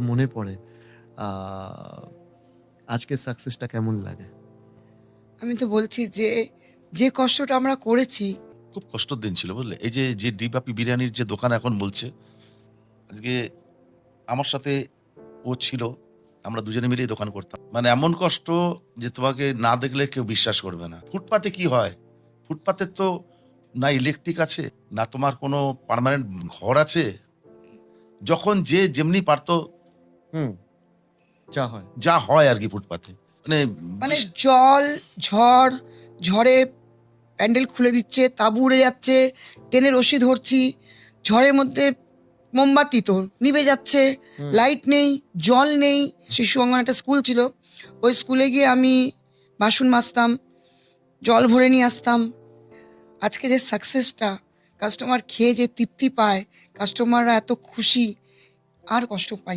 মনে পড়ে আজকের সাকসেসটা কেমন লাগে? আমি তো বলছি যে যে কষ্টটা আমরা করেছি। খুব কষ্টের দিন ছিল বুঝলে? এই যে যে ডিবাপি বিরিয়ানির যে দোকান এখন বলছে আজকে আমার সাথে ও ছিল আমরা দুজনে মিলেই দোকান করতাম। মানে এমন কষ্ট যে তোমাকে না দেখলে কেউ বিশ্বাস করবে না। ফুটপাতে কি হয়? ফুটপাতে তো না ইলেকট্রিক আছে না তোমার কোনো পার্মানেন্ট ঘর আছে। যখন যে যেমনি পারতো হুম যা হয়। যা হয় আর কি ফুটপাতে। মানে মানে জল ঝড় ঝড়ে প্যান্ডেল খুলে দিচ্ছে তাবু উড়ে যাচ্ছে ট্রেনের রশি ধরছি ঝড়ের মধ্যে মোমবাতি তো নিভে যাচ্ছে লাইট নেই জল নেই। শিশু অঙ্গন একটা স্কুল ছিল। ওই স্কুলে গিয়ে আমি বাসন মাজতাম জল ভরে নিয়ে আসতাম। আজকে যে সাকসেসটা কাস্টমার খেয়ে যে তৃপ্তি পায় কাস্টমাররা এত খুশি আর কষ্ট পাই